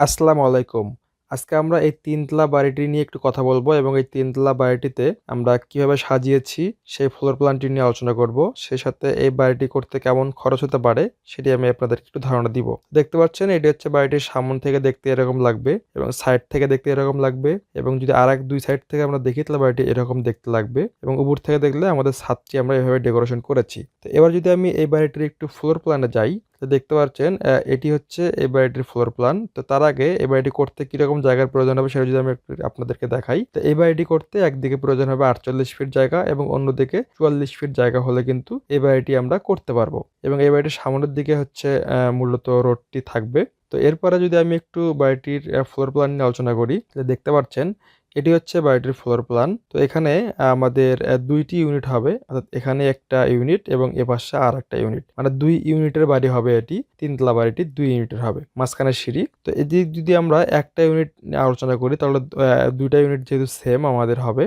আসসালামু আলাইকুম। আজকে আমরা এই তিনতলা বাড়িটি নিয়ে একটু কথা বলব এবং এই তিনতলা বাড়িটিতে আমরা কীভাবে সাজিয়েছি, সেই ফ্লোর প্ল্যানটি নিয়ে আলোচনা করব। সেই সাথে এই বাড়িটি করতে কেমন খরচ হতে পারে, সেটি আমি আপনাদেরকে একটু ধারণা দিব। দেখতে পাচ্ছেন, এটি হচ্ছে বাড়িটির সামন থেকে দেখতে এরকম লাগবে এবং সাইড থেকে দেখতে এরকম লাগবে এবং যদি আরেক ২ সাইড থেকে আমরা দেখি, তাহলে বাড়িটি এরকম দেখতে লাগবে এবং উপর থেকে দেখলে আমাদের ছাদটি আমরা এভাবে ডেকোরেশন করেছি। তো এবার যদি আমি এই বাড়িটির একটু ফ্লোর প্ল্যানে যাই তো দেখতে পাচ্ছেন এটি হচ্ছে এই বাড়িটির ফ্লোর প্ল্যান। তো তার আগে এই বাড়িটি করতে কীরকম জায়গার প্রয়োজন হবে সেটা যদি আমি আপনাদেরকে দেখাই। তো এই বাড়িটি করতে একদিকে প্রয়োজন হবে ৪৮ ফিট জায়গা এবং অন্যদিকে ৪৪ ফিট জায়গা হলে কিন্তু এই বাড়িটি আমরা করতে পারব। এবং এই বাড়িটির সামনের দিকে হচ্ছে মূলত রোডটি থাকবে। তো এরপরে যদি আমি একটু বাড়িটির ফ্লোর প্ল্যান নিয়ে আলোচনা করি, দেখতে পাচ্ছেন এটি হচ্ছে বাড়িটির ফ্লোর প্ল্যান। তো এখানে আমাদের দুইটি ইউনিট হবে। অর্থাৎ এখানে একটা ইউনিট এবং এ পাশে আর একটা ইউনিট। মানে দুই ইউনিটের বাড়ি হবে এটি। ৩ তলা বাড়িটি দুই ইউনিটের হবে। মাঝখানে সিঁড়ি। তো এদিক যদি আমরা একটা ইউনিট আলোচনা করি, তাহলে দুইটা ইউনিট যেহেতু সেম আমাদের হবে।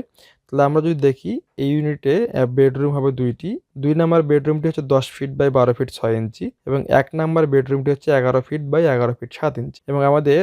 তাহলে আমরা যদি দেখি, এই ইউনিটে বেডরুম হবে দুইটি দুই নাম্বার বেডরুমটি হচ্ছে ১০ ফিট বাই ১২ ফিট ৬ ইঞ্চি এবং এক নাম্বার বেডরুমটি হচ্ছে ১১ ফিট বাই ১১ ফিট সাত ইঞ্চি এবং আমাদের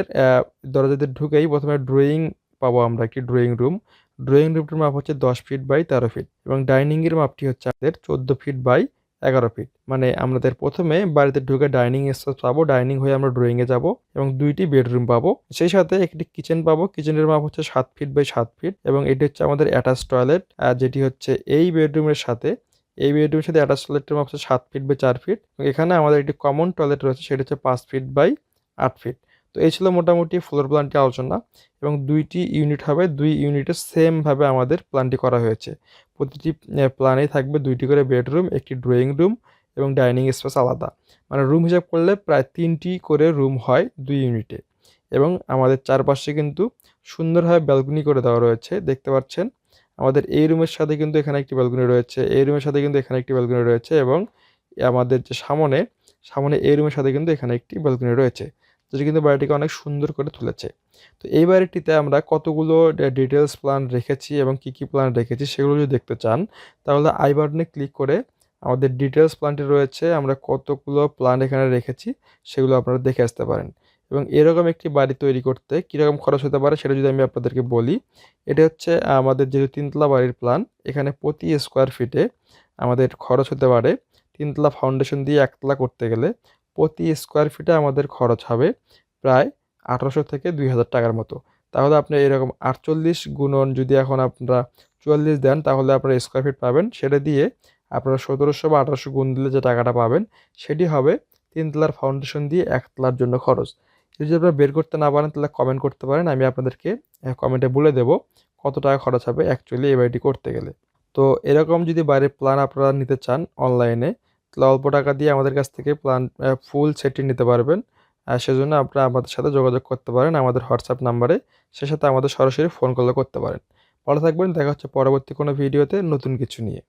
দরজাতে ঢুকেই প্রথমে ড্রয়িং পাবো আমরা একটি ড্রয়িং রুম। ড্রয়িং রুমটির মাপ হচ্ছে ১০ ফিট বাই ১৩ ফিট এবং ডাইনিংয়ের মাপটি হচ্ছে আমাদের ১৪ ফিট বাই ১১ ফিট। মানে আমাদের প্রথমে বাড়িতে ঢুকে ডাইনিং স্পেস পাবো। ডাইনিং হয়ে আমরা ড্রয়িংয়ে যাব এবং দুইটি বেডরুম পাবো। সেই সাথে একটি কিচেন পাবো। কিচেনের মাপ হচ্ছে সাত ফিট বাই সাত ফিট এবং এটি হচ্ছে আমাদের অ্যাটাচ টয়লেট যেটি হচ্ছে এই বেডরুমের সাথে, এই বেডরুমের সাথে অ্যাটাচ টয়লেটের মাপ হচ্ছে সাত ফিট বাই চার ফিট। এখানে আমাদের একটি কমন টয়লেট রয়েছে, সেটা হচ্ছে পাঁচ ফিট বাই আট ফিট। তো এই ছিল মোটামুটি ফ্লোর প্ল্যানটি আলোচনা এবং দুইটি ইউনিট হবে। দুই ইউনিটে সেমভাবে আমাদের প্ল্যানটি করা হয়েছে। প্রতিটি প্ল্যানেই থাকবে দুইটি করে বেডরুম, একটি ড্রয়িং রুম এবং ডাইনিং স্পেস আলাদা। মানে রুম হিসাব করলে প্রায় তিনটি করে রুম হয় দুই ইউনিটে এবং আমাদের চারপাশে কিন্তু সুন্দরভাবে ব্যালকনি করে দেওয়া রয়েছে। দেখতে পাচ্ছেন। আমাদের এই রুমের সাথে কিন্তু এখানে একটি ব্যালকনি রয়েছে। এই রুমের সাথে কিন্তু এখানে একটি ব্যালকনি রয়েছে এবং আমাদের যে সামনে, সামনে এই রুমের সাথে কিন্তু এখানে একটি ব্যালকনি রয়েছে। যেটি কিন্তু বাড়িটিকে অনেক সুন্দর করে তুলেছে। তো এই বাড়িটিতে আমরা কতগুলো ডিটেলস প্ল্যান রেখেছি এবং কি, কি প্ল্যান রেখেছি সেগুলো যদি দেখতে চান তাহলে আই বাটনে ক্লিক করে আমাদের ডিটেলস প্ল্যানটি রয়েছে। আমরা কতগুলো প্ল্যান এখানে রেখেছি সেগুলো আপনারা দেখে আসতে পারেন। এবং এরকম একটি বাড়ি তৈরি করতে কীরকম খরচ হতে পারে সেটা যদি আমি আপনাদেরকে বলি। এটা হচ্ছে আমাদের যেহেতু তিনতলা বাড়ির প্ল্যান এখানে প্রতি স্কোয়ার ফিটে আমাদের খরচ হতে পারে তিনতলা ফাউন্ডেশন দিয়ে একতলা করতে গেলে প্রতি স্কোয়ার ফিটে আমাদের খরচ হবে প্রায় ১৮০০ থেকে ২০০০ টাকার মতো। তাহলে আপনি এরকম ৪৮ গুণন যদি এখন আপনারা ৪৪ দেন, তাহলে আপনারা স্কোয়ার ফিট পাবেন। সেটা দিয়ে আপনারা ১৭০০ বা ১৮০০ গুণ দিলে যে টাকাটা পাবেন, সেটি হবে ৩ তলার ফাউন্ডেশন দিয়ে ১ তলার জন্য খরচ। যদি আপনারা বের করতে না পারেন, তাহলে কমেন্ট করতে পারেন। আমি আপনাদেরকে কমেন্টে বলে দেব কত টাকা খরচ হবে অ্যাকচুয়ালি এই বাড়িটি করতে গেলে। তো এরকম যদি বাইরের প্ল্যান আপনারা নিতে চান অনলাইনে অল্প টাকা দিয়ে আমাদের কাছ থেকে প্ল্যান ফুল সেটটি নিতে পারবেন। সেজন্য আপনারা আমাদের সাথে যোগাযোগ করতে পারেন আমাদের হোয়াটসঅ্যাপ নাম্বারে। সে সাথে আমাদের সরাসরি ফোন কলও করতে পারেন। ভালো থাকবেন। দেখা হচ্ছে পরবর্তী কোনো ভিডিওতে নতুন কিছু নিয়ে।